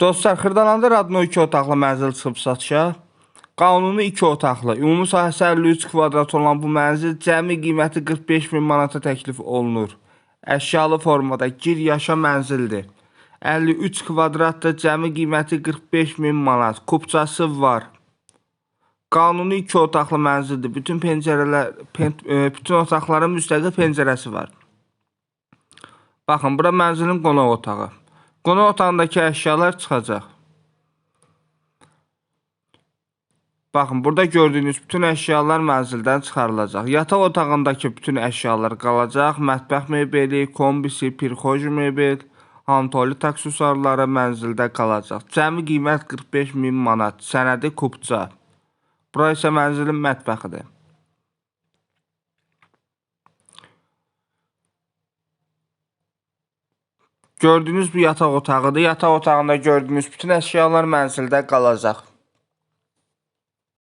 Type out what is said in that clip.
Dostlar, Xırdalanında Radno 2 otaqlı mənzil çıxıb satışa. Qanuni 2 otaqlı, ümumi sahəsi 53 kvadrat olan bu mənzil cəmi qiyməti 45 min manata təklif olunur. Əşyalı formada gir yaşa mənzildir. 53 kvadratda cəmi qiyməti 45 min manat. Kupçası var. Qanuni 2 otaqlı mənzildir. Bütün pəncərələr, pen, e, bütün otaqların müstəqil pəncərəsi var. Baxın, bura mənzilin qonaq otağı. Qonaq otağındakı əşyalar çıxacaq. Baxın, burada gördüyünüz bütün əşyalar mənzildən çıxarılacaq. Yataq otağındakı bütün əşyalar qalacaq. Mətbəx mebeli, kombisi, pirxoji mebel, Antolit aksesuarları mənzildə qalacaq. Cəmi qiymət 45 min manat. Sənədi kupça. Bura isə mənzilin mətbəxidir. Gördüyünüz bu yataq otağıdır. Yataq otağında gördüyünüz bütün əşyalar mənzildə qalacaq.